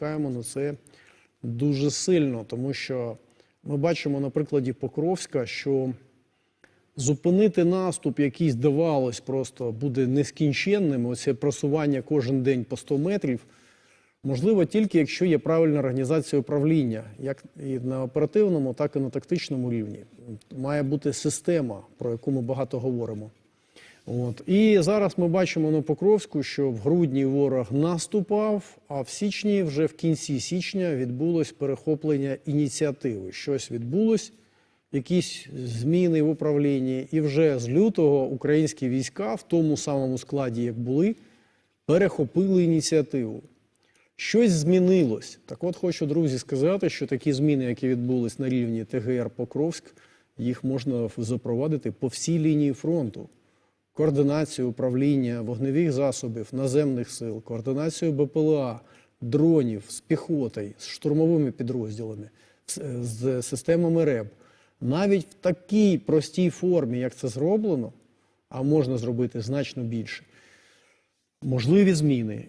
Чекаємо на це дуже сильно, тому що ми бачимо на прикладі Покровська, що зупинити наступ, який здавалось, просто буде нескінченним. Оце просування кожен день по 100 метрів. Можливо, тільки якщо є правильна організація управління, як і на оперативному, так і на тактичному рівні. Має бути система, про яку ми багато говоримо. От. І зараз ми бачимо на Покровську, що в грудні ворог наступав, а в січні, вже в кінці січня, відбулось перехоплення ініціативи. Щось відбулось, якісь зміни в управлінні, і вже з лютого українські війська в тому самому складі, як були, перехопили ініціативу. Щось змінилось. Так от хочу, друзі, сказати, що такі зміни, які відбулись на рівні ТГР Покровськ, їх можна запровадити по всій лінії фронту. Координацію управління вогневих засобів, наземних сил, координацію БПЛА, дронів з піхотою, з штурмовими підрозділами, з, системами РЕБ. Навіть в такій простій формі, як це зроблено, а можна зробити значно більше, можливі зміни.